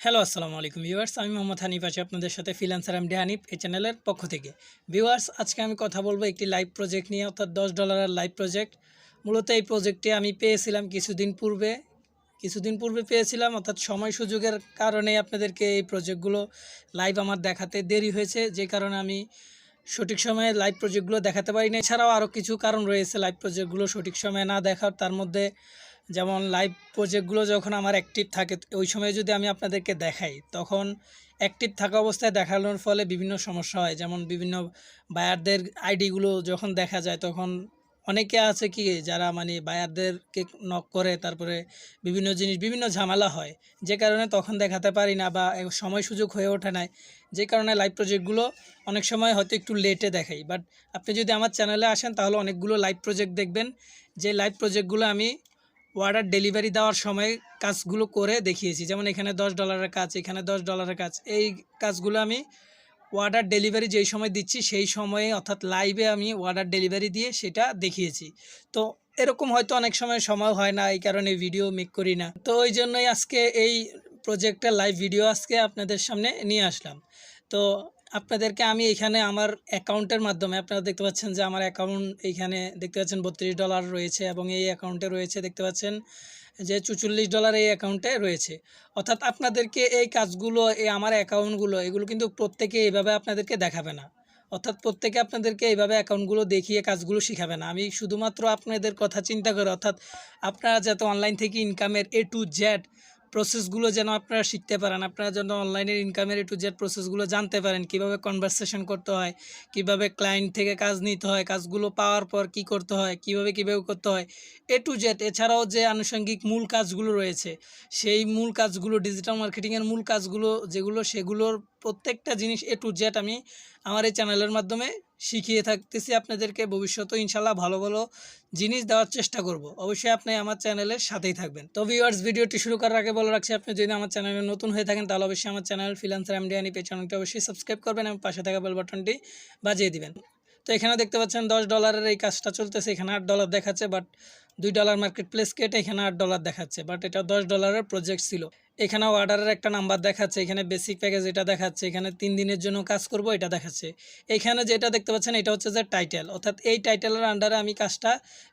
Hello আসসালামু আলাইকুম viewers আমি মোহাম্মদ হানিফ আছি আপনাদের সাথে ফিলান্সার এমডি হানিফ এই চ্যানেলের পক্ষ থেকে। ভিউয়ার্স আজকে আমি কথা বলব একটি লাইভ প্রজেক্ট নিয়ে, অর্থাৎ দশ ডলারের লাইভ প্রজেক্ট মূলত এই প্রজেক্টে আমি পেয়েছিলাম কিছুদিন পূর্বে। কিছুদিন পূর্বে পেয়েছিলাম, অর্থাৎ সময় সুযোগের কারণে আপনাদেরকে এই প্রজেক্টগুলো লাইভ আমার দেখাতে দেরি হয়েছে। যে কারণে আমি সঠিক সময়ে লাইভ প্রজেক্টগুলো দেখাতে পারি না এছাড়াও আরও কিছু কারণ রয়েছে লাইভ প্রজেক্টগুলো সঠিক সময়ে না দেখার। তার মধ্যে যেমন লাইভ প্রজেক্টগুলো যখন আমার অ্যাক্টিভ থাকে, ওই সময় যদি আমি আপনাদেরকে দেখাই, তখন অ্যাক্টিভ থাকা অবস্থায় দেখানোর ফলে বিভিন্ন সমস্যা হয়। যেমন বিভিন্ন বায়ারদের আইডিগুলো যখন দেখা যায়, তখন অনেকে আছে কি, যারা মানে বায়ারদেরকে নক করে, তারপরে বিভিন্ন জিনিস, বিভিন্ন ঝামেলা হয়। যে কারণে তখন দেখাতে পারি না বা সময় সুযোগ হয়ে ওঠে না যে কারণে লাইভ প্রজেক্টগুলো অনেক সময় হয়তো একটু লেটে দেখাই। বাট আপনি যদি আমার চ্যানেলে আসেন, তাহলে অনেকগুলো লাইভ প্রজেক্ট দেখবেন। যে লাইভ প্রজেক্টগুলো আমি অর্ডার ডেলিভারি দেওয়ার সময় কাজগুলো করে দেখিয়েছি। যেমন এখানে দশ ডলারের কাজ, এখানে দশ ডলারের কাজ। এই কাজগুলো আমি অর্ডার ডেলিভারি যেই সময় দিচ্ছি, সেই সময়ে অর্থাৎ লাইভে আমি অর্ডার ডেলিভারি দিয়ে সেটা দেখিয়েছি। তো এরকম হয়তো অনেক সময় সময় হয় না, এই কারণে ভিডিও মেক করি না। তো ওই জন্যই আজকে এই প্রজেক্টের লাইভ ভিডিও আজকে আপনাদের সামনে নিয়ে আসলাম। তো আপনাদেরকে আমি এখানে আমার অ্যাকাউন্টের মাধ্যমে আপনারা দেখতে পাচ্ছেন যে আমার অ্যাকাউন্ট এইখানে দেখতে পাচ্ছেন বত্রিশ ডলার রয়েছে এবং এই অ্যাকাউন্টে রয়েছে দেখতে পাচ্ছেন যে চুচল্লিশ ডলার এই অ্যাকাউন্টে রয়েছে। অর্থাৎ আপনাদেরকে এই কাজগুলো, এই আমার অ্যাকাউন্টগুলো এগুলো কিন্তু প্রত্যেকে এইভাবে আপনাদেরকে দেখাবে না। অর্থাৎ প্রত্যেকে আপনাদেরকে এইভাবে অ্যাকাউন্টগুলো দেখিয়ে কাজগুলো শিখাবে না। আমি শুধুমাত্র আপনাদের কথা চিন্তা করে, অর্থাৎ আপনারা যাতে অনলাইন থেকে ইনকামের এ টু জেড প্রসেসগুলো যেন আপনারা শিখতে পারেন, আপনারা যেন অনলাইনের ইনকামের টু জেড প্রসেসগুলো জানতে পারেন, কীভাবে কনভারসেশন করতে হয়, কীভাবে ক্লায়েন্ট থেকে কাজ নিতে হয়, কাজগুলো পাওয়ার পর কি করতে হয়, কীভাবে কীভাবে করতে হয় এ টু জেড এছাড়াও যে আনুষঙ্গিক মূল কাজগুলো রয়েছে, সেই মূল কাজগুলো ডিজিটাল মার্কেটিংয়ের মূল কাজগুলো যেগুলো সেগুলোর প্রত্যেকটা জিনিস এ টু জেড আমি আমার এই চ্যানেলের মাধ্যমে শিখিয়ে থাকতেছি আপনাদেরকে। ভবিষ্যতে ইনশাল্লাহ ভালো ভালো জিনিস দেওয়ার চেষ্টা করব। অবশ্যই আপনি আমার চ্যানেলের সাথেই থাকবেন। তো ভিউয়ার্স ভিডিওটি শুরু করার আগে বলে রাখছি, আপনি যদি আমার চ্যানেলে নতুন হয়ে থাকেন, তাহলে অবশ্যই আমার চ্যানেল ফিলান্সার এমডিআনি পে চ্যানেলটি অবশ্যই সাবস্ক্রাইব করবেন এবং পাশে থাকা বেল বাটনটি বাজিয়ে দিবেন। তো এখানে দেখতে পাচ্ছেন দশ ডলারের এই কাজটা চলতেছে। এখানে আট ডলার দেখাচ্ছে বাট দুই ডলার মার্কেট প্লেস কেটে এখানে আট ডলার দেখাচ্ছে বাট এটা দশ ডলারের প্রজেক্ট ছিল। এখানে অর্ডারের একটা নাম্বার দেখাচ্ছে, এখানে বেসিক প্যাকেজ এটা দেখাচ্ছে, এখানে তিন দিনের জন্য কাজ করব এটা দেখাচ্ছে। এখানে যেটা দেখতে পাচ্ছেন এটা হচ্ছে যে টাইটেল অর্থাৎ এই টাইটেলের আন্ডারে আমি কাজটা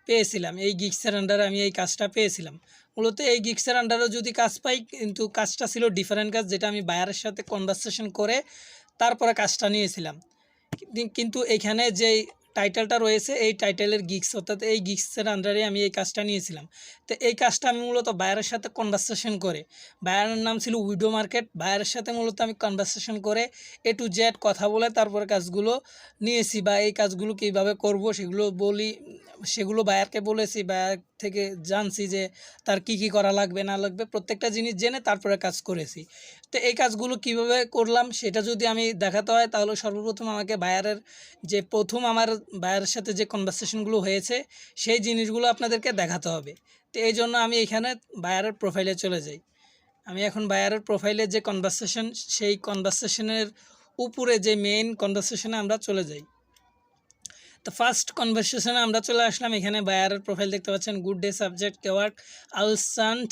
পেয়েছিলাম, এই গিক্সের আন্ডারে আমি এই কাজটা পেয়েছিলাম। মূলত এই গিক্সের আন্ডারে যদি কাজ পাই, কিন্তু কাজটা ছিল ডিফারেন্ট কাজ, যেটা আমি বায়ারের সাথে কনভারসেশন করে তারপরে কাজটা নিয়েছিলাম। কিন্তু এখানে যেই টাইটেলটা রয়েছে, এই টাইটেলের গিক্স অর্থাৎ এই গিক্সের আন্ডারে আমি এই কাজটা নিয়েছিলাম। তো এই কাজটা আমি মূলত বায়ারের সাথে কনভারসেশন করে বায়ারের নাম ছিল উইডো মার্কেট বায়ারের সাথে মূলত আমি কনভারসেশন করে এ টু জেড কথা বলে তারপরে কাজগুলো নিয়েছি বা এই কাজগুলো কীভাবে করব সেগুলো বলি, সেগুলো বায়ারকে বলেছি বায়ার থেকে জানছি যে তার কি কি করা লাগবে, না লাগবে, প্রত্যেকটা জিনিস জেনে তারপরে কাজ করেছি। তো এই কাজগুলো কীভাবে করলাম সেটা যদি আমি দেখাতে হয়, তাহলে সর্বপ্রথম আমাকে বায়ারের যে প্রথম আমার বায়ারের সাথে যে কনভারসেশনগুলো হয়েছে, সেই জিনিসগুলো আপনাদেরকে দেখাতে হবে। তো এই জন্য আমি এখানে বায়ারের প্রোফাইলে চলে যাই। আমি এখন বায়ারের প্রোফাইলের যে কনভারসেশন সেই কনভারসেশনের উপরে যে মেইন কনভারসেশনে আমরা চলে যাই। তো ফার্স্ট কনভারসেশনে আমরা চলে আসলাম এখানে। বায়ারের প্রোফাইল দেখতে পাচ্ছেন। গুড ডে সাবজেক্ট কেওয়ার্ক আলসান্ট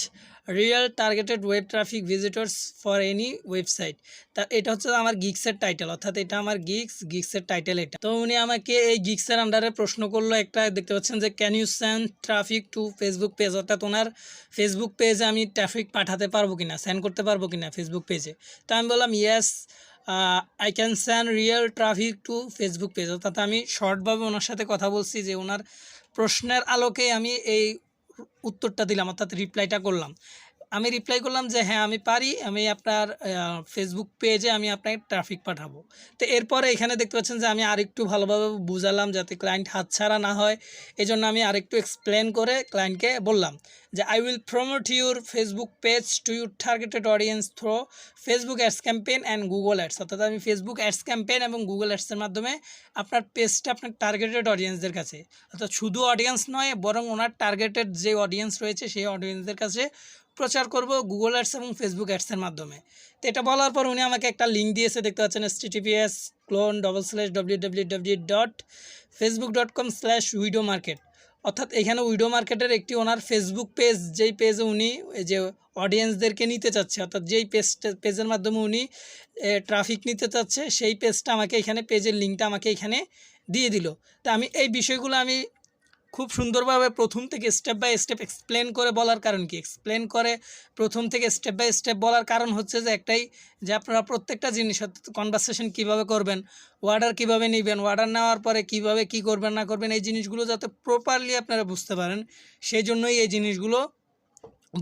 real targeted web traffic visitors for any website তা, এটা হচ্ছে আমার গিক্সের টাইটেল অর্থাৎ এটা আমার গিক্স গিক্সের টাইটেল এটা। তো উনি আমাকে এই গিক্সের আন্ডারে প্রশ্ন করল একটা, দেখতে পাচ্ছেন যে can you send traffic to Facebook page অর্থাৎ ওনার ফেসবুক পেজে আমি ট্রাফিক পাঠাতে পারব কিনা সেন্ড করতে পারব কিনা ফেসবুক পেজে তো আমি বললাম yes I can send real traffic to Facebook page অর্থাৎ আমি শর্টভাবে ওনার সাথে কথা বলছি যে ওনার প্রশ্নের আলোকে আমি এই উত্তরটা দিলাম, অর্থাৎ রিপ্লাইটা করলাম। আমি রিপ্লাই করলাম যে হ্যাঁ আমি পারি, আমি আপনার ফেসবুক পেজে আমি আপনাকে ট্রাফিক পাঠাবো। তো এরপরে এখানে দেখতে পাচ্ছেন যে, আমি আরেকটু ভালোভাবে বুঝালাম যাতে ক্লায়েন্ট হাতছাড়া না হয়। এই জন্য আমি আরেকটু এক্সপ্লেন করে ক্লায়েন্টকে বললাম যে I will promote your Facebook page to your targeted audience through Facebook ads campaign and Google ads অর্থাৎ আমি ফেসবুক অ্যাডস ক্যাম্পেইন এবং গুগল অ্যাডসের মাধ্যমে আপনার পেজটা আপনার টার্গেটেড অডিয়েন্সদের কাছে। অর্থাৎ শুধু অডিয়েন্স নয়, বরং ওনার টার্গেটেড যে অডিয়েন্স রয়েছে, সেই অডিয়েন্সদের কাছে প্রচার করব গুগল অ্যাডস এবং ফেসবুক অ্যাডসের মাধ্যমে। তো এটা বলার পর উনি আমাকে একটা লিঙ্ক দিয়েছে, দেখতে পাচ্ছেন https colon double slash W W W dot Facebook dot com slash widow market অর্থাৎ এখানে উইডো মার্কেটের একটি ওনার ফেসবুক পেজ যেই পেজে উনি যে অডিয়েন্সদেরকে নিতে চাচ্ছে, অর্থাৎ যেই পেজটা পেজের মাধ্যমে উনি ট্রাফিক নিতে চাচ্ছে, সেই পেজটা আমাকে এখানে পেজের লিঙ্কটা আমাকে এখানে দিয়ে দিল। তা আমি এই বিষয়গুলো আমি খুব সুন্দরভাবে প্রথম থেকে স্টেপ বাই স্টেপ এক্সপ্লেন করে বলার কারণ কি? এক্সপ্লেন করে প্রথম থেকে স্টেপ বাই স্টেপ বলার কারণ হচ্ছে যে একটাই যে আপনারা প্রত্যেকটা জিনিস কনভারসেশন কীভাবে করবেন অর্ডার কীভাবে নেবেন অর্ডার নেওয়ার পরে কীভাবে কি করবেন, না করবেন, এই জিনিসগুলো যাতে প্রপারলি আপনারা বুঝতে পারেন, সেই জন্যই এই জিনিসগুলো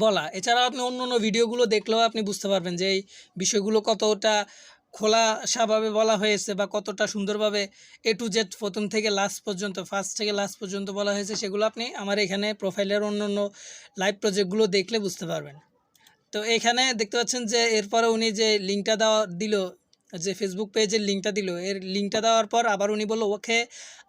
বলা। এছাড়াও আপনি অন্য অন্য ভিডিওগুলো দেখলেও আপনি বুঝতে পারবেন যে এই বিষয়গুলো কতটা খোলাসাভাবে বলা হয়েছে বা কতটা সুন্দরভাবে এ টু জেড প্রথম থেকে লাস্ট পর্যন্ত ফার্স্ট থেকে লাস্ট পর্যন্ত বলা হয়েছে, সেগুলো আপনি আমার এখানে প্রোফাইলের অন্য অন্য লাইভ প্রজেক্টগুলো দেখলে বুঝতে পারবেন। তো এখানে দেখতে পাচ্ছেন যে এরপরে উনি যে লিঙ্কটা দেওয়া দিল যে ফেসবুক পেজের লিঙ্কটা দিল, এর লিঙ্কটা দেওয়ার পর আবার উনি বলল okay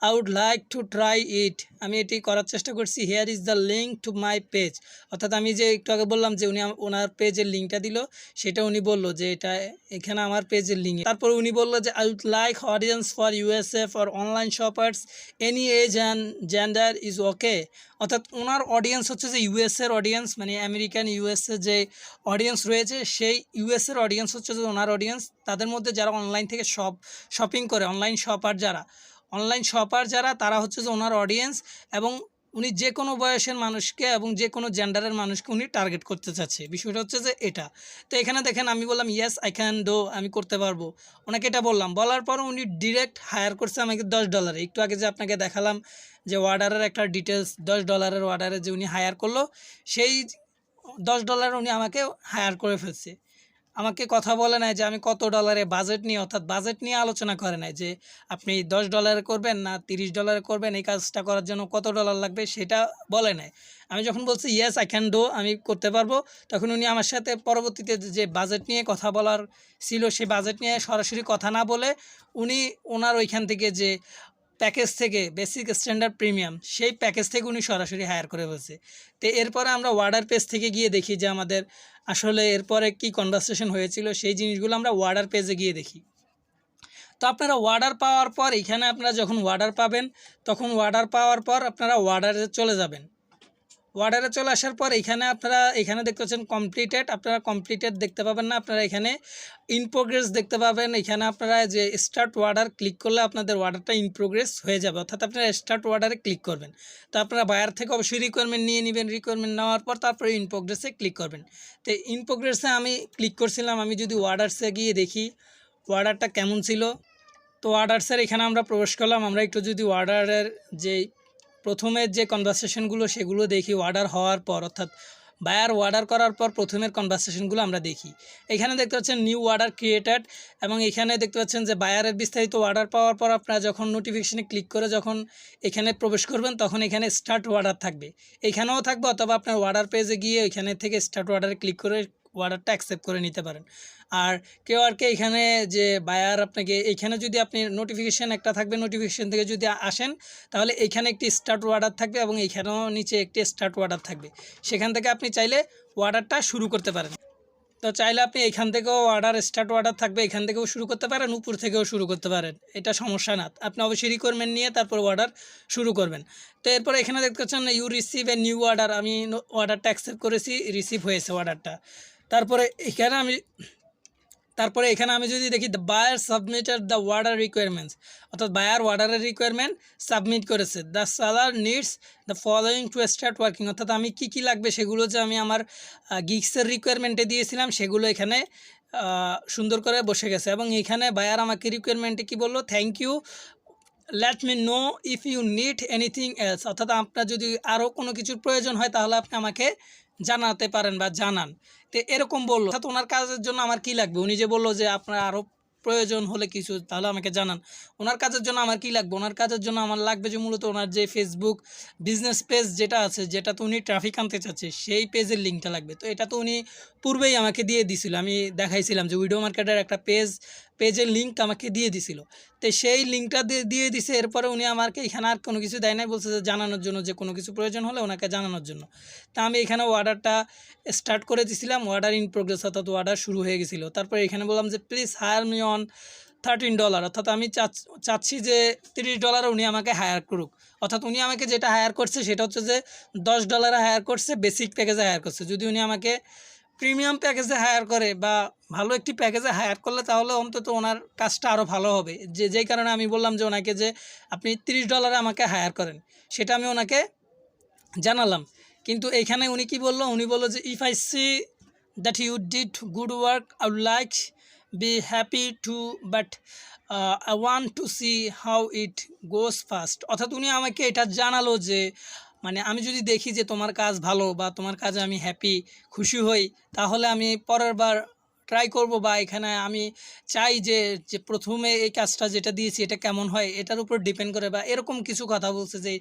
I would like to try it আমি এটি করার চেষ্টা করছি here is the link to my page অর্থাৎ আমি যে একটু আগে বললাম যে উনি ওনার পেজের লিঙ্কটা দিল, সেটা উনি বলল যে এটা এখানে আমার পেজের লিঙ্ক তারপর উনি বলল যে I would like audience for USA for online shoppers any age and gender is okay অর্থাৎ ওনার অডিয়েন্স হচ্ছে যে ইউএসএর অডিয়েন্স মানে আমেরিকান ইউএসএ যে অডিয়েন্স রয়েছে, সেই ইউএসএর অডিয়েন্স হচ্ছে যে ওনার অডিয়েন্স তাদের মধ্যে যারা অনলাইন থেকে শপ শপিং করে অনলাইন শপার যারা অনলাইন শপার যারা, তারা হচ্ছে যে ওনার অডিয়েন্স এবং উনি যে কোনো বয়সের মানুষকে এবং যে কোনো জেন্ডারের মানুষকে উনি টার্গেট করতে চাচ্ছে। বিষয়টা হচ্ছে যে এটা। তো এখানে দেখেন আমি বললাম ইয়েস আই ক্যান ডো আমি করতে পারব। ওনাকে এটা বললাম। বলার পর উনি ডিরেক্ট হায়ার করছে আমাকে দশ ডলারে একটু আগে যে আপনাকে দেখালাম যে অর্ডারের একটা ডিটেলস দশ ডলারের অর্ডারে যে উনি হায়ার করল, সেই দশ ডলার উনি আমাকে হায়ার করে ফেলছে। আমাকে কথা বলে নাই যে আমি কত ডলারে বাজেট নিয়ে, অর্থাৎ বাজেট নিয়ে আলোচনা করে নাই যে আপনি দশ ডলারে করবেন না তিরিশ ডলারে করবেন, এই কাজটা করার জন্য কত ডলার লাগবে সেটা বলে নাই। আমি যখন বলছি ইয়েস আই ক্যান ডো আমি করতে পারব, তখন উনি আমার সাথে পরবর্তীতে যে বাজেট নিয়ে কথা বলার ছিল, সে বাজেট নিয়ে সরাসরি কথা না বলে উনি ওনার ওইখান থেকে যে প্যাকেজ থেকে বেসিক স্ট্যান্ডার্ড প্রিমিয়াম, সেই প্যাকেজ থেকে উনি সরাসরি হায়ার করে বলছে তো এরপরে আমরা ওয়ার্ডার পেজ থেকে গিয়ে দেখি যে আমাদের আসলে এরপরে কি কনভারসেশন হয়েছিল, সেই জিনিসগুলো আমরা ওয়ার্ডার পেজে গিয়ে দেখি। তো আপনারা ওয়ার্ডার পাওয়ার পর, এখানে আপনারা যখন ওয়ার্ডার পাবেন, তখন ওয়ার্ডার পাওয়ার পর আপনারা ওয়ার্ডারে চলে যাবেন। ওয়ার্ডারে চলে আসার পর এখানে আপনারা, এখানে দেখতে পাচ্ছেন কমপ্লিটেড আপনারা কমপ্লিটেড দেখতে পাবেন না, আপনারা এখানে ইন প্রোগ্রেস দেখতে পাবেন, এখানে আপনারা যে স্টার্ট ওয়ার্ডার ক্লিক করলে আপনাদের ওয়ার্ডারটা ইন প্রোগ্রেস হয়ে যাবে, অর্থাৎ আপনারা স্টার্ট ওয়ার্ডারে ক্লিক করবেন। তো আপনারা বায়ার থেকে অবশ্যই রিকোয়ারমেন্ট নিয়ে নেবেন রিকোয়ারমেন্ট নেওয়ার পর তারপরে ইন প্রোগ্রেসে ক্লিক করবেন। তো ইন প্রোগ্রেসে আমি ক্লিক করছিলাম, আমি যদি ওয়ার্ডারসে গিয়ে দেখি ওয়ার্ডারটা কেমন ছিল, তো অর্ডারসের এখানে আমরা প্রবেশ করলাম, আমরা একটু যদি অর্ডারের যে প্রথমের যে কনভারসেশনগুলো সেগুলো দেখি অর্ডার হওয়ার পর, অর্থাৎ বায়ার অর্ডার করার পর প্রথমের কনভারসেশনগুলো আমরা দেখি। এখানে দেখতে পাচ্ছেন নিউ অর্ডার ক্রিয়েটেড এবং এখানে দেখতে পাচ্ছেন যে বায়ারের বিস্তারিত অর্ডার পাওয়ার পর আপনারা যখন নোটিফিকেশানে ক্লিক করে যখন এখানে প্রবেশ করবেন, তখন এখানে স্টার্ট অর্ডার থাকবে। এখানেও থাকবে অথবা আপনার অর্ডার পেজে গিয়ে এখানে থেকে স্টার্ট অর্ডারে ক্লিক করে অর্ডারটা অ্যাকসেপ্ট করে নিতে পারেন। আর কেউ আর কে এখানে যে বায়ার আপনাকে, এখানে যদি আপনি নোটিফিকেশান একটা থাকবে নোটিফিকেশান থেকে যদি আসেন, তাহলে এখানে একটি স্টার্ট অর্ডার থাকবে এবং এখানেও নিচে একটি স্টার্ট অর্ডার থাকবে। সেখান থেকে আপনি চাইলে অর্ডারটা শুরু করতে পারেন। তো চাইলে আপনি এখান থেকেও অর্ডার স্টার্ট অর্ডার থাকবে, এখান থেকেও শুরু করতে পারেন, উপর থেকেও শুরু করতে পারেন। এটা সমস্যা না। আপনি অবশ্যই রিকোয়ারমেন্ট নিয়ে তারপর অর্ডার শুরু করবেন। তো এরপর এখানে দেখতে পাচ্ছেন you receive a new order আমি অর্ডারটা অ্যাকসেপ্ট করেছি রিসিভ হয়েছে অর্ডারটা তারপরে এখানে আমি, তারপরে এখানে আমি যদি দেখি buyer submitted the order requirements অর্থাৎ বায়ার ওয়ার্ডারের রিকোয়ারমেন্ট সাবমিট করেছে। The seller needs the following to start working অর্থাৎ আমি কী কী লাগবে সেগুলো যে আমি আমার গিক্সের রিকোয়ারমেন্টে দিয়েছিলাম, সেগুলো এখানে সুন্দর করে বসে গেছে। এবং এখানে বায়ার আমাকে রিকোয়ারমেন্টে কী বলল? Thank you let me know if you need anything else অর্থাৎ আপনার যদি আরও কোনো কিছুর প্রয়োজন হয়, তাহলে আপনি আমাকে জানাতে পারেন বা জানান। তো এরকম বলল অর্থাৎ ওনার কাজের জন্য আমার কি লাগবে? উনি যে বলল যে, আপনার আরও প্রয়োজন হলে কিছু, তাহলে আমাকে জানান। ওনার কাজের জন্য আমার কি লাগবে? ওনার কাজের জন্য আমার লাগবে যে, মূলত ওনার যে ফেসবুক বিজনেস পেজ যেটা আছে, যেটা তো উনি ট্রাফিক আনতে চাচ্ছে, সেই পেজের লিঙ্কটা লাগবে। তো এটা তো উনি পূর্বেই আমাকে দিয়ে দিছিল। আমি দেখাইছিলাম যে উইডো মার্কেটের একটা পেজ পেজের লিঙ্ক আমাকে দিয়ে দিছিল। তো সেই লিঙ্কটা দিয়ে দিয়ে দিছে, এরপরে উনি আমাকে এখানে আর কোনো কিছু দেয় নাই, বলছে যে জানানোর জন্য, যে কোনো কিছু প্রয়োজন হলে ওনাকে জানানোর জন্য। তা আমি এখানে অর্ডারটা স্টার্ট করে দিয়েছিলাম অর্ডার ইন প্রোগ্রেস অর্থাৎ অর্ডার শুরু হয়ে গেছিল। তারপরে এখানে বললাম যে please hire me on thirteen dollar অর্থাৎ আমি চাচ- চাচ্ছি যে তিরিশ ডলার উনি আমাকে হায়ার করুক। অর্থাৎ উনি আমাকে যেটা হায়ার করছে, সেটা হচ্ছে যে দশ ডলারে হায়ার করছে বেসিক প্যাকেজে হায়ার করছে। যদি উনি আমাকে প্রিমিয়াম প্যাকেজে হায়ার করে বা ভালো একটি প্যাকেজে হায়ার করলে তাহলে অন্তত ওনার কাজটা আরও ভালো হবে। যে, যেই কারণে আমি বললাম যে, ওনাকে যে, আপনি তিরিশ ডলারে আমাকে হায়ার করেন, সেটা আমি ওনাকে জানালাম। কিন্তু এইখানে উনি কি বলল? উনি বলল যে if I see that you did good work I would like be happy to but I want to see how it goes fast অর্থাৎ উনি আমাকে এটা জানালো যে মানে আমি যদি দেখি যে তোমার কাজ ভালো বা তোমার কাজে আমি হ্যাপি খুশি হই, তাহলে আমি পরের বার ট্রাই করব বা এখানে আমি চাই যে যে প্রথমে এই কাজটা যেটা দিয়েছি এটা কেমন হয়, এটার উপর ডিপেন্ড করে বা এরকম কিছু কথা বলছে যে,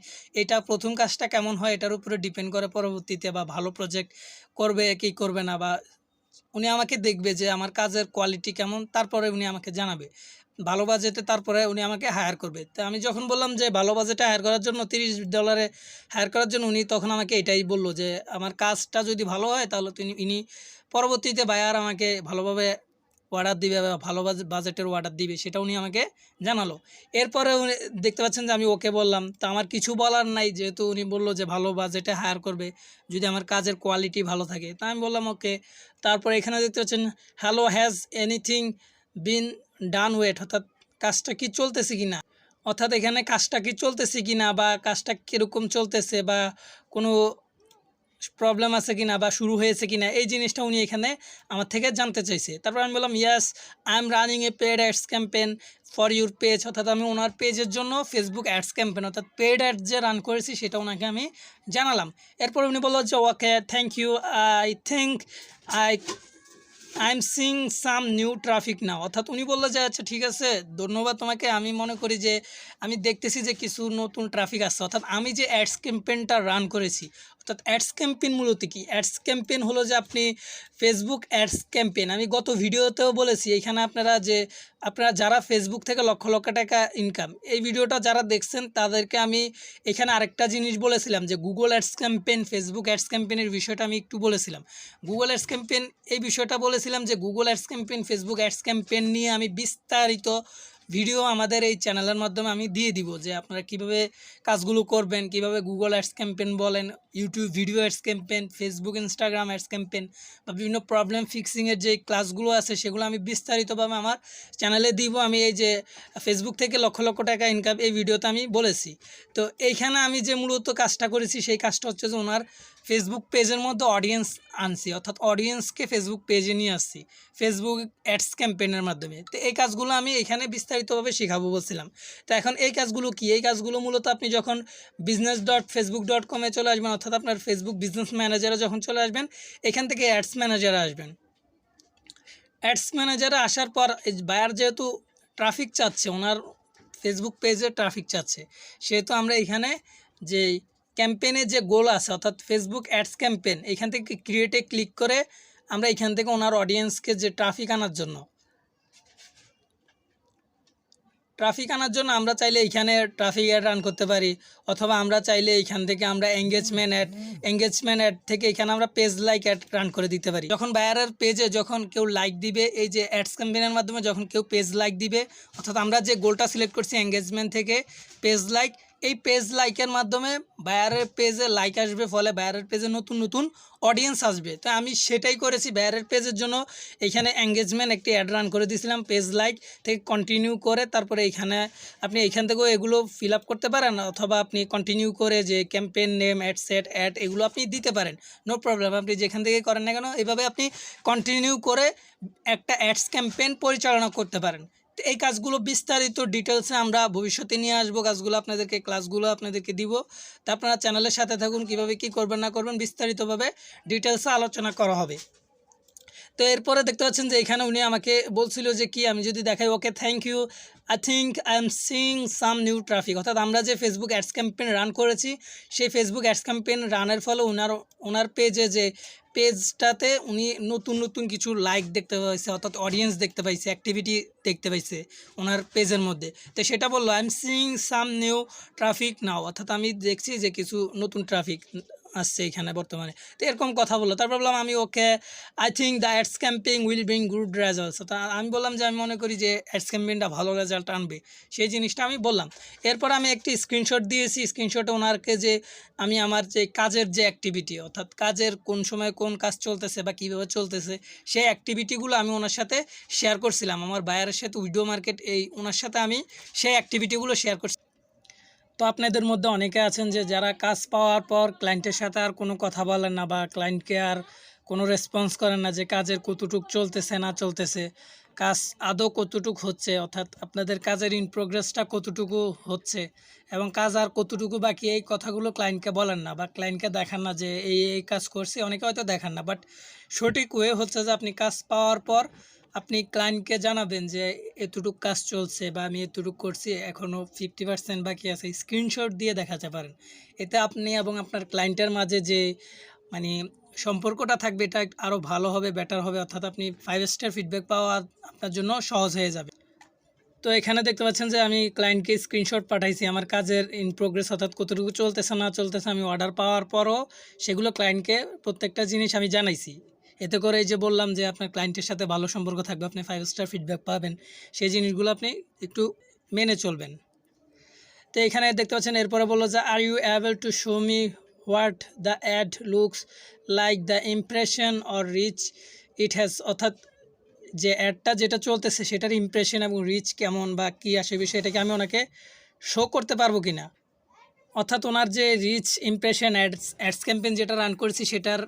এটা প্রথম কাজটা কেমন হয়, এটার উপরে ডিপেন্ড করে পরবর্তীতে বা ভালো প্রজেক্ট করবে কি করবে না বা উনি আমাকে দেখবে যে আমার কাজের কোয়ালিটি কেমন, তারপরে উনি আমাকে জানাবে। ভালো বাজেটে তারপরে উনি আমাকে হায়ার করবে। তো আমি যখন বললাম যে ভালো বাজেটে হায়ার করার জন্য তিরিশ ডলারে হায়ার করার জন্য উনি তখন আমাকে এটাই বলল যে, আমার কাজটা যদি ভালো হয় তাহলে তিনি ইনি পরবর্তীতে বায়ার আমাকে ভালোভাবে অর্ডার দিবে বা ভালো বাজে- বাজেটের অর্ডার দিবে। সেটা উনি আমাকে জানালো। এরপরে উনি দেখতে পাচ্ছেন যে আমি ওকে বললাম। তা আমার কিছু বলার নাই, যেহেতু উনি বলল যে ভালো বাজেটে হায়ার করবে, যদি আমার কাজের কোয়ালিটি ভালো থাকে। তা আমি বললাম, ওকে। তারপরে এখানে দেখতে পাচ্ছেন hello has anything been done wait অর্থাৎ কাজটা কি চলতেছে কি না অর্থাৎ এখানে কাজটা কি চলতেছে কি না বা কাজটা কীরকম চলতেছে বা কোনো প্রবলেম আছে কি না বা শুরু হয়েছে কি না এই জিনিসটা উনি এখানে আমার থেকে জানতে চাইছে। তারপর আমি বললাম yes I am running a paid ads campaign for your page অর্থাৎ আমি ওনার পেজের জন্য ফেসবুক অ্যাডস ক্যাম্পেন অর্থাৎ পেড অ্যাড যে রান করেছি সেটা ওনাকে আমি জানালাম। এরপর উনি বলল যে okay thank you I think I I am seeing some new traffic না অর্থাৎ উনি বলল যে আচ্ছা ঠিক আছে, ধন্যবাদ তোমাকে। আমি মনে করি যে, আমি দেখতেছি যে কিছু নতুন ট্রাফিক আসছে। অর্থাৎ আমি যে অ্যাডস ক্যাম্পেনটা রান করেছি, অর্থাৎ অ্যাডস ক্যাম্পেন মূলত কি? অ্যাডস ক্যাম্পেন হলো যে আপনি ফেসবুক অ্যাডস ক্যাম্পেন আমি গত ভিডিওতেও বলেছি, এখানে আপনারা যে, আপনারা যারা ফেসবুক থেকে লক্ষ লক্ষ টাকা ইনকাম এই ভিডিওটা যারা দেখছেন, তাদেরকে আমি এখানে আরেকটা জিনিস বলেছিলাম যে Google ads campaign Facebook ads ক্যাম্পেনের বিষয়টা আমি একটু বলেছিলাম। গুগল অ্যাডস ক্যাম্পেন এই বিষয়টা বলেছিলাম যে Google ads campaign Facebook ads campaign নিয়ে আমি বিস্তারিত ভিডিও আমাদের এই চ্যানেলের মাধ্যমে আমি দিয়ে দিব যে আপনারা কীভাবে কাজগুলো করবেন, কীভাবে গুগল অ্যাডস ক্যাম্পেন বলেন YouTube video ads campaign Facebook Instagram ads campaign বা বিভিন্ন প্রবলেম ফিক্সিংয়ের যে ক্লাসগুলো আছে সেগুলো আমি বিস্তারিতভাবে আমার চ্যানেলে দিব। আমি এই যে ফেসবুক থেকে লক্ষ লক্ষ টাকা ইনকাম এই ভিডিওতে আমি বলেছি। তো এইখানে আমি যে মূলত কাজটা করেছি সেই কাজটা হচ্ছে যে ওনার ফেসবুক পেজের মধ্যে অডিয়েন্স আনছি, অর্থাৎ অডিয়েন্সকে ফেসবুক পেজে নিয়ে আসছি ফেসবুক অ্যাডস ক্যাম্পেনের মাধ্যমে। তো এই কাজগুলো আমি এখানে বিস্তারিতভাবে শেখাবো বলছিলাম। তো এখন এই কাজগুলো কি? এই কাজগুলো মূলত আপনি যখন বিজনেস ডট ফেসবুক ডট কমে চলে আসবেন, অর্থাৎ আপনার ফেসবুক বিজনেস ম্যানেজারে যখন চলে আসবেন, এখান থেকে অ্যাডস ম্যানেজারে আসবেন। অ্যাডস ম্যানেজারে আসার পর বায়ার যেহেতু ট্রাফিক চাচ্ছে, ওনার ফেসবুক পেজে ট্রাফিক চাচ্ছে, সেহেতু আমরা এখানে যে ক্যাম্পেনের যে গোল আছে, অর্থাৎ ফেসবুক অ্যাডস ক্যাম্পেন এখান থেকে ক্রিয়েটে ক্লিক করে আমরা এখান থেকে ওনার অডিয়েন্সকে যে ট্রাফিক আনার জন্য ট্রাফিক আনার জন্য আমরা চাইলে এখানে ট্রাফিক অ্যাড রান করতে পারি, অথবা আমরা চাইলে এখান থেকে আমরা এঙ্গেজমেন্ট অ্যাড এঙ্গেজমেন্ট অ্যাড থেকে এখানে আমরা পেজ লাইক অ্যাড রান করে দিতে পারি। যখন বায়ারের পেজে যখন কেউ লাইক দিবে, এই যে অ্যাডস ক্যাম্পেনের মাধ্যমে যখন কেউ পেজ লাইক দিবে, অর্থাৎ আমরা যে গোলটা সিলেক্ট করছি এঙ্গেজমেন্ট থেকে পেজ লাইক এই পেজ লাইকের মাধ্যমে বায়ারের পেজে লাইক আসবে ফলে বায়ারের পেজে নতুন নতুন অডিয়েন্স আসবে। তো আমি সেটাই করেছি বায়ারের পেজের জন্য। এখানে এঙ্গেজমেন্ট একটি অ্যাড রান করে দিয়েছিলাম পেজ লাইক থেকে কন্টিনিউ করে তারপরে এখানে আপনি এখান থেকেও এগুলো ফিল আপ করতে পারেন অথবা আপনি কন্টিনিউ করে যে campaign name ad set ad এগুলো আপনি দিতে পারেন। নো প্রবলেম আপনি যেখান থেকে করেন না কেন, এভাবে আপনি কন্টিনিউ করে একটা অ্যাডস ক্যাম্পেন পরিচালনা করতে পারেন। এই কাজগুলো বিস্তারিত ডিটেলসে আমরা ভবিষ্যতে নিয়ে আসব। কাজগুলো আপনাদেরকে ক্লাসগুলো আপনাদেরকে দিব। তা আপনারা চ্যানেলের সাথে থাকুন, কীভাবে কি করবেন, না করবেন, বিস্তারিতভাবে ডিটেলসে আলোচনা করা হবে। তো এরপরে দেখতে পাচ্ছেন যে এখানে উনি আমাকে বলছিল যে কি, আমি যদি দেখাই, okay thank you I think I am seeing some new traffic অর্থাৎ আমরা যে ফেসবুক অ্যাডস ক্যাম্পেন রান করেছি, সেই ফেসবুক অ্যাডস ক্যাম্পেন রানের ফলে ওনার ওনার পেজে যে পেজটাতে উনি নতুন নতুন কিছু লাইক দেখতে পাইছে, অর্থাৎ অডিয়েন্স দেখতে পাইছে অ্যাক্টিভিটি দেখতে পাইছে ওনার পেজের মধ্যে। তো সেটা বলল I am seeing some new traffic now অর্থাৎ আমি দেখছি যে কিছু নতুন ট্রাফিক আসছে এখানে বর্তমানে। তো এরকম কথা বলল। তারপর বললাম আমি, okay I think the ads campaign will bring good results তা আমি বললাম যে, আমি মনে করি যে অ্যাডস ক্যাম্পিংটা ভালো রেজাল্ট আনবে। সেই জিনিসটা আমি বললাম। এরপর আমি একটি স্ক্রিনশট দিয়েছি। স্ক্রিনশটে ওনারকে যে, আমি আমার যে কাজের যে অ্যাক্টিভিটি অর্থাৎ কাজের কোন সময় কোন কাজ চলতেছে বা কীভাবে চলতেছে, সেই অ্যাক্টিভিটিগুলো আমি ওনার সাথে শেয়ার করছিলাম। আমার বায়ারের সাথে উইডো মার্কেট এই, ওনার সাথে আমি সেই অ্যাক্টিভিটিগুলো শেয়ার করছি। তো আপনাদের মধ্যে অনেকে আছেন যে যারা কাজ পাওয়ার পর ক্লায়েন্টের সাথে আর কোনো কথা বলেন না বা ক্লায়েন্টকে আর কোনো রেসপন্স করেন না যে কাজের কতটুক চলতেছে, না চলতেছে, কাজ আদৌ কতটুক হচ্ছে, অর্থাৎ আপনাদের কাজের ইন প্রোগ্রেসটা কতটুকু হচ্ছে এবং কাজ আর কতটুকু বাকি এই কথাগুলো ক্লায়েন্টকে বলেন না বা ক্লায়েন্টকে দেখান না যে এই এই কাজ করছি, অনেকে হয়তো দেখান না বাট সঠিক ওয়ে হচ্ছে যে আপনি কাজ পাওয়ার পর আপনি ক্লায়েন্টকে জানাবেন যে, এতটুকু কাজ চলছে বা আমি এতটুকু করছি এখনও ফিফটি পার্সেন্ট বাকি আছে। স্ক্রিনশট দিয়ে দেখাতে পারেন। এতে আপনি এবং আপনার ক্লায়েন্টের মাঝে যে মানে সম্পর্কটা থাকবে, এটা আরও ভালো হবে বেটার হবে, অর্থাৎ আপনি ফাইভ স্টার ফিডব্যাক পাওয়া আপনার জন্য সহজ হয়ে যাবে। তো এখানে দেখতে পাচ্ছেন যে, আমি ক্লায়েন্টকে স্ক্রিনশট পাঠাইছি। আমার কাজের ইন প্রোগ্রেস অর্থাৎ কতটুকু চলতেছে, না চলতেছে, আমি অর্ডার পাওয়ার পরও সেগুলো ক্লায়েন্টকে প্রত্যেকটা জিনিস আমি জানাইছি। এতে করে এই যে বললাম যে আপনার ক্লায়েন্টের সাথে ভালো সম্পর্ক থাকবে, আপনি ফাইভ স্টার ফিডব্যাক পাবেন, সেই জিনিসগুলো আপনি একটু মেনে চলবেন। তো এখানে দেখতে পাচ্ছেন, এরপরে বলল যে are you able to show me what the ad looks like the impression or reach it has অর্থাৎ যে অ্যাডটা যেটা চলতেছে, সেটার ইমপ্রেশন এবং রিচ কেমন বা কী আসে বিষয়টাকে আমি ওনাকে শো করতে পারব কি না অর্থাৎ ওনার যে reach impression ads ads campaign যেটা রান করেছি, সেটার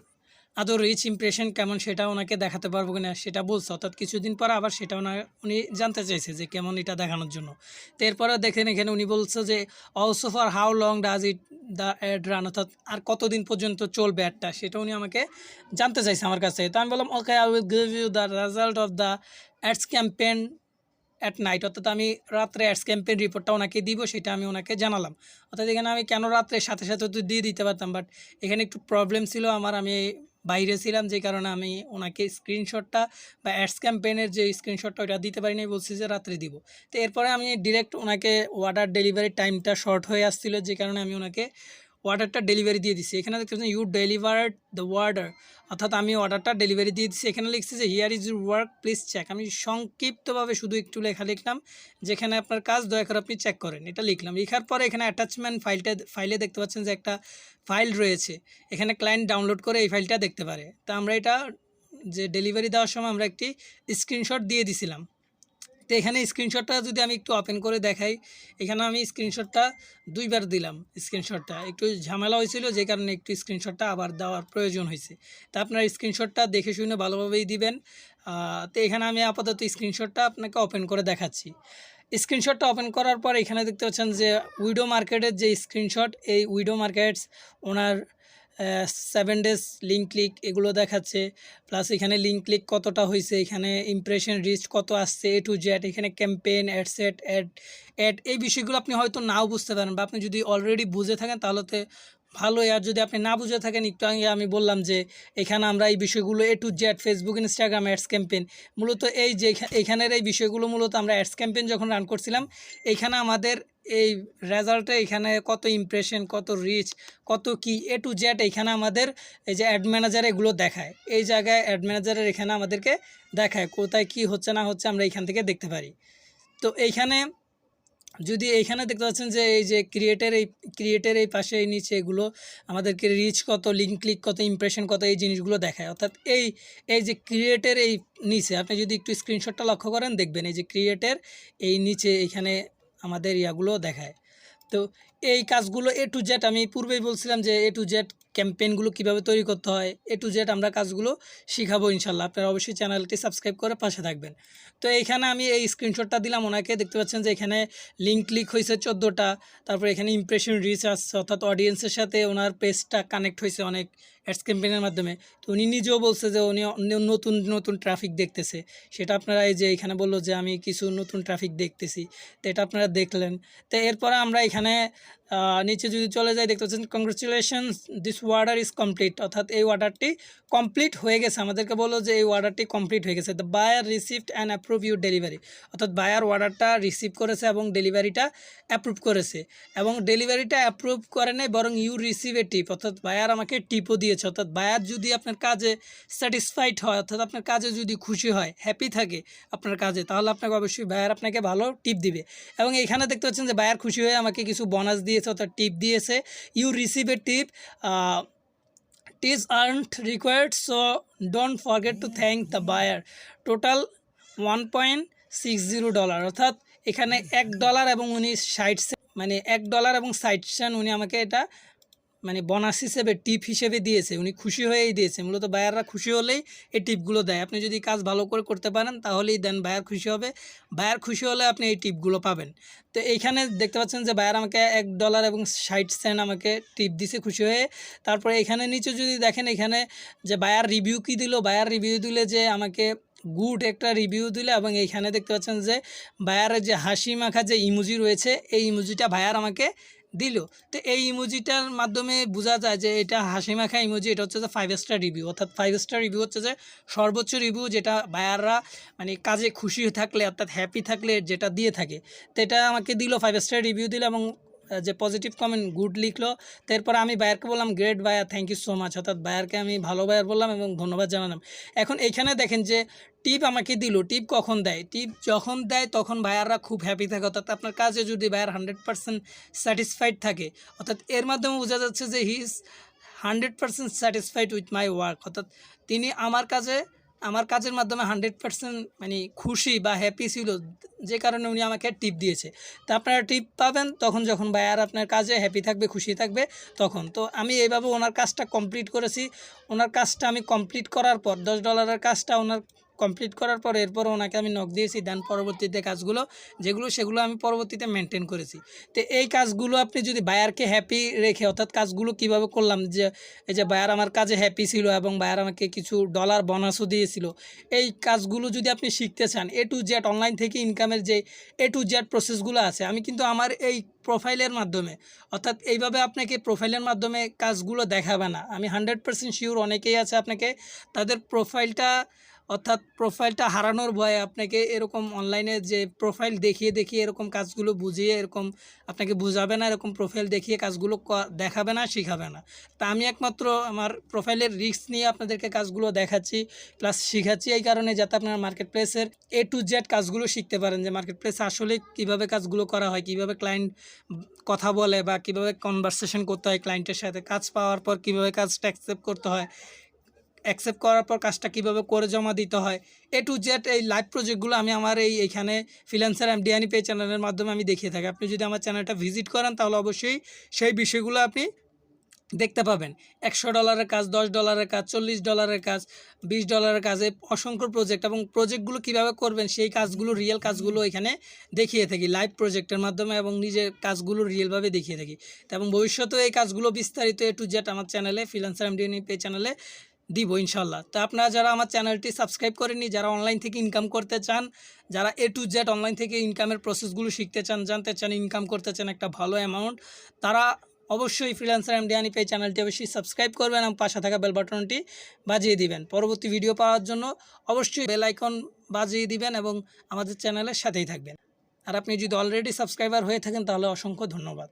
আদৌ রিচ ইমপ্রেশন কেমন সেটা ওনাকে দেখাতে পারব কিনা সেটা বলছে। অর্থাৎ কিছুদিন পরে আবার সেটা ওনার উনি জানতে চাইছে যে কেমন এটা দেখানোর জন্য। তো এরপরে দেখেন এখানে উনি বলছে যে also for how long does it the ad run অর্থাৎ আর কতদিন পর্যন্ত চলবে অ্যাডটা সেটা উনি আমাকে জানতে চাইছে আমার কাছে। তো আমি বললাম okay I will give you the result of the ads campaign at night অর্থাৎ আমি রাত্রে অ্যাডস ক্যাম্পেন রিপোর্টটা ওনাকে দিব, সেটা আমি ওনাকে জানালাম। অর্থাৎ এখানে আমি কেন রাত্রে সাথে সাথে তো দিয়ে দিতে পারতাম বাট এখানে একটু প্রবলেম ছিল আমার। আমি বাইরে ছিলাম যে কারণে আমি ওনাকে স্ক্রিনশটটা বা অ্যাডস ক্যাম্পেনের যে স্ক্রিনশটটা ওটা দিতে পারিনি বলছি যে রাত্রে দিব। তো এরপরে আমি ডিরেক্ট ওনাকে অর্ডার ডেলিভারি টাইমটা শর্ট হয়ে আসছিল, যে কারণে আমি ওনাকে অর্ডারটা ডেলিভারি দিয়ে দিচ্ছি এখানে দেখতে পাচ্ছেন ইউ ডেলিভার্ড দ্য ওয়ার্ডার অর্থাৎ আমি অর্ডারটা ডেলিভারি দিয়ে দিচ্ছি এখানে লিখছি যে here is your work please check আমি সংক্ষিপ্তভাবে শুধু একটু লেখা লিখলাম, যেখানে আপনার কাজ, দয়া করে আপনি চেক করেন। এটা লিখলাম। লেখার পরে এখানে অ্যাটাচমেন্ট ফাইলটা ফাইলে দেখতে পাচ্ছেন যে একটা ফাইল রয়েছে। এখানে ক্লায়েন্ট ডাউনলোড করে এই ফাইলটা দেখতে পারে। তা আমরা এটা যে ডেলিভারি দেওয়ার সময় আমরা একটি স্ক্রিনশট দিয়ে দিছিলাম। এখানে স্ক্রিনশটটা যদি আমি একটু ওপেন করে দেখাই, এখানে আমি স্ক্রিনশটটা দুইবার দিলাম স্ক্রিনশটটা একটু ঝামেলা হয়েছিল, যে কারণে একটু স্ক্রিনশটটা আবার দেওয়ার প্রয়োজন হয়েছে। তা আপনার স্ক্রিনশটটা দেখে শুনে ভালোভাবেই দিবেন। তো এখানে আমি আপাতত স্ক্রিনশটটা আপনাকে ওপেন করে দেখাচ্ছি। স্ক্রিনশটটা ওপেন করার পর এখানে দেখতে পাচ্ছেন যে উইডো মার্কেটের যে স্ক্রিনশট এই widow markets owner seven days link click এগুলো দেখাচ্ছে প্লাস এখানে লিঙ্ক ক্লিক কতটা হয়েছে এখানে ইমপ্রেশন রিচ কত আসছে এ টু জেড এখানে campaign ad set ad ad এই বিষয়গুলো আপনি হয়তো নাও বুঝতে পারেন বা আপনি যদি অলরেডি বুঝে থাকেন তাহলে ভালোই আর যদি আপনি না বুঝে থাকেন, একটু আগে আমি বললাম যে এখানে আমরা এই বিষয়গুলো A to Z Facebook Instagram ads campaign মূলত এই যে এখানের এই বিষয়গুলো মূলত আমরা অ্যাডস ক্যাম্পেইন যখন রান করছিলাম এইখানে আমাদের এই রেজাল্টে এখানে কত ইমপ্রেশন কত রিচ কত কি এ টু জেড এখানে আমাদের এই যে অ্যাড ম্যানেজার এগুলো দেখায়। এই জায়গায় অ্যাড ম্যানেজারের এখানে আমাদেরকে দেখায়, কোথায় কি হচ্ছে না হচ্ছে আমরা এখান থেকে দেখতে পারি। তো এইখানে যদি এইখানে দেখতে পাচ্ছেন যে এই যে ক্রিয়েটের এই ক্রিয়েটের এই পাশে এই নিচে এগুলো আমাদেরকে রিচ কত লিঙ্ক ক্লিক কত ইমপ্রেশন কত, এই জিনিসগুলো দেখায়। অর্থাৎ এই এই যে ক্রিয়েটের এই নিচে, আপনি যদি একটু স্ক্রিনশটটা লক্ষ্য করেন দেখবেন, এই যে ক্রিয়েটের এই নিচে এখানে আমাদের ইয়াগুলো দেখায়। তো এই কাজগুলো এ টু জেড আমি পূর্বেই বলছিলাম যে এ টু জেড ক্যাম্পেইনগুলো কীভাবে তৈরি করতে হয় এ টু জেড আমরা কাজগুলো শিখাবো ইনশাল্লাহ। আপনারা অবশ্যই চ্যানেলটি সাবস্ক্রাইব করে পাশে থাকবেন। তো এইখানে আমি এই স্ক্রিনশটটা দিলাম ওনাকে। দেখতে পাচ্ছেন যে এখানে লিঙ্ক ক্লিক হয়েছে চোদ্দোটা। তারপর এখানে ইমপ্রেশন রিচ আসছে, অর্থাৎ অডিয়েন্সের সাথে ওনার পেজটা কানেক্ট হয়েছে অনেক অ্যাডস ক্যাম্পেইনের মাধ্যমে। তো উনি নিজেও বলছে যে উনি নতুন নতুন ট্রাফিক দেখতেছে। সেটা আপনারা এই যে এখানে বলল যে আমি কিছু নতুন ট্রাফিক দেখতেছি। তো এটা আপনারা দেখলেন। তো এরপরে আমরা এখানে নিচে যদি চলে যায়, দেখতে পাচ্ছেন congratulation this order is complete অর্থাৎ এই অর্ডারটি কমপ্লিট হয়ে গেছে। আমাদেরকে বলো যে এই অর্ডারটি কমপ্লিট হয়ে গেছে। The buyer received and approve your delivery অর্থাৎ বায়ার অর্ডারটা রিসিভ করেছে এবং ডেলিভারিটা অ্যাপ্রুভ করেছে। এবং ডেলিভারিটা অ্যাপ্রুভ করে নাই, বরং ইউ রিসিভ এ টিপ অর্থাৎ বায়ার আমাকে টিপও দিয়েছে। অর্থাৎ বায়ার যদি আপনার কাজে স্যাটিসফাইড হয়, অর্থাৎ আপনার কাজে যদি খুশি হয় হ্যাপি থাকে আপনার কাজে, তাহলে আপনাকে অবশ্যই বায়ার আপনাকে ভালো টিপ দিবে। এবং এখানে দেখতে পাচ্ছেন যে বায়ার খুশি হয়ে আমাকে কিছু বোনাস দিয়েছে। অর্থাৎ টিপ দিয়েছে। You receive a tip tips earned required so don't forget to thank the buyer total one point six zero dollar অর্থাৎ এখানে এক ডলার এবং উনি ষাট মানে এক ডলার এবং সেন্ট উনি আমাকে এটা মানে বোনাস হিসেবে টিপ হিসেবে দিয়েছে। উনি খুশি হয়েই দিয়েছে। মূলত বায়াররা খুশি হলেই এই টিপগুলো দেয়। আপনি যদি কাজ ভালো করে করতে পারেন, তাহলেই দেন বায়ার খুশি হবে। বায়ার খুশি হলে আপনি এই টিপগুলো পাবেন। তো এইখানে দেখতে পাচ্ছেন যে বায়ার আমাকে এক ডলার এবং ষাট সেন্ট আমাকে টিপ দিছে খুশি হয়ে। তারপরে এখানে নিচে যদি দেখেন, এখানে যে বায়ার রিভিউ কি দিল? বায়ার রিভিউ দিলে যে আমাকে গুড একটা রিভিউ দিলে এবং এইখানে দেখতে পাচ্ছেন যে বায়ারের যে হাসি মাখা যে ইমুজি রয়েছে, এই ইমুজিটা বায়ার আমাকে দিল। তো এই ইমোজিটার মাধ্যমে বোঝা যায় যে এটা হাসি মাখা ইমোজি, এটা হচ্ছে যে ফাইভ স্টার রিভিউ অর্থাৎ ফাইভ স্টার রিভিউ হচ্ছে যে সর্বোচ্চ রিভিউ যেটা বায়াররা মানে কাজে খুশি থাকলে, অর্থাৎ হ্যাপি থাকলে যেটা দিয়ে থাকে। তো এটা আমাকে দিল ফাইভ স্টার রিভিউ দিল এবং যে পজিটিভ কমেন্ট গুড লিখলো। তারপর আমি বায়ারকে বললাম great buyer thank you so much অর্থাৎ বায়ারকে আমি ভালো বায়ার বললাম এবং ধন্যবাদ জানালাম। এখন এইখানে দেখেন যে টিপ আমাকে দিল। টিপ কখন দেয়? টিপ যখন দেয় তখন বায়াররা খুব হ্যাপি থাকে। অর্থাৎ আপনার কাজে যদি বায়ার হান্ড্রেড পার্সেন্ট স্যাটিসফাইড থাকে, অর্থাৎ এর মাধ্যমে বোঝা যাচ্ছে যে he is hundred percent satisfied with my work অর্থাৎ তিনি আমার কাজে আমার কাজের মাধ্যমে হান্ড্রেড পার্সেন্ট মানে খুশি বা হ্যাপি ছিল, যে কারণে উনি আমাকে টিপ দিয়েছে। তো আপনারা টিপ পাবেন তখন যখন বায়ার আপনার কাজে হ্যাপি থাকবে, খুশি থাকবে, তখন। তো আমি এইভাবে ওনার কাজটা কমপ্লিট করেছি। ওনার কাজটা আমি কমপ্লিট করার পর, দশ ডলারের কাজটা ওনার কমপ্লিট করার পর এরপর ওনাকে আমি নক দিয়েছি। দেন পরবর্তীতে কাজগুলো, যেগুলো সেগুলো আমি পরবর্তীতে মেনটেন করেছি। তো এই কাজগুলো আপনি যদি বায়ারকে হ্যাপি রেখে, অর্থাৎ কাজগুলো কীভাবে করলাম যে, এই যে বায়ার আমার কাজে হ্যাপি ছিল এবং বায়ার আমাকে কিছু ডলার বোনাসও দিয়েছিল, এই কাজগুলো যদি আপনি শিখতে চান এ টু জেড অনলাইন থেকে ইনকামের যে এ টু জেড প্রসেসগুলো আছে, আমি কিন্তু আমার এই প্রোফাইলের মাধ্যমে, অর্থাৎ এইভাবে আপনাকে প্রোফাইলের মাধ্যমে কাজগুলো দেখাবে না। আমি হান্ড্রেড পার্সেন্ট শিওর অনেকেই আছে আপনাকে, তাদের প্রোফাইলটা অর্থাৎ প্রোফাইলটা হারানোর ভয়ে আপনাকে এরকম অনলাইনে যে প্রোফাইল দেখিয়ে দেখিয়ে এরকম কাজগুলো বুঝিয়ে এরকম আপনাকে বুঝাবে না, এরকম প্রোফাইল দেখিয়ে কাজগুলো দেখাবে না, শেখাবে না। তা আমি একমাত্র আমার প্রোফাইলের রিস্ক নিয়ে আপনাদেরকে কাজগুলো দেখাচ্ছি প্লাস শেখাচ্ছি এই কারণে যাতে আপনার মার্কেট প্লেসের এ টু জেড কাজগুলো শিখতে পারেন যে মার্কেট প্লেসে আসলে কীভাবে কাজগুলো করা হয়, কীভাবে ক্লায়েন্ট কথা বলে বা কীভাবে কনভারসেশন করতে হয় ক্লায়েন্টের সাথে, কাজ পাওয়ার পর কীভাবে কাজটা অ্যাকসেপ্ট করতে হয় অ্যাকসেপ্ট করার পর কাজটা কীভাবে করে জমা দিতে হয়? এ টু জেড এই লাইভ প্রজেক্টগুলো আমি আমার এই এখানে ফিলান্সার এম পে চ্যানেলের মাধ্যমে আমি দেখিয়ে থাকি। আপনি যদি আমার চ্যানেলটা ভিজিট করেন, তাহলে অবশ্যই সেই বিষয়গুলো আপনি দেখতে পাবেন। একশো ডলারের কাজ, দশ ডলারের কাজ, চল্লিশ ডলারের কাজ, বিশ ডলারের কাজে অসংখ্য প্রজেক্ট এবং প্রজেক্টগুলো কীভাবে করবেন, সেই কাজগুলো রিয়েল কাজগুলো এখানে দেখিয়ে থাকি লাইভ প্রজেক্টের মাধ্যমে এবং নিজের কাজগুলো রিয়েলভাবে দেখিয়ে থাকি। এবং ভবিষ্যতেও এই কাজগুলো বিস্তারিত এ টু জেড আমার চ্যানেলে ফিলান্সার এম ডিএনি পে চ্যানেলে দিব ইনশাল্লাহ তো আপনারা যারা আমার চ্যানেলটি সাবস্ক্রাইব করেননি, যারা অনলাইন থেকে ইনকাম করতে চান, যারা এ টু জেড অনলাইন থেকে ইনকামের প্রসেসগুলো শিখতে চান, জানতে চান ইনকাম করতে চান একটা ভালো অ্যামাউন্ট তারা অবশ্যই ফ্রিল্যান্সার এম ডিআনি পে চ্যানেলটি অবশ্যই সাবস্ক্রাইব করবেন এবং পাশে থাকা বেল বাটনটি বাজিয়ে দিবেন। পরবর্তী ভিডিও পাওয়ার জন্য অবশ্যই বেল আইকন বাজিয়ে দিবেন এবং আমাদের চ্যানেলের সাথেই থাকবেন। আর আপনি যদি অলরেডি সাবস্ক্রাইবার হয়ে থাকেন, তাহলে অসংখ্য ধন্যবাদ।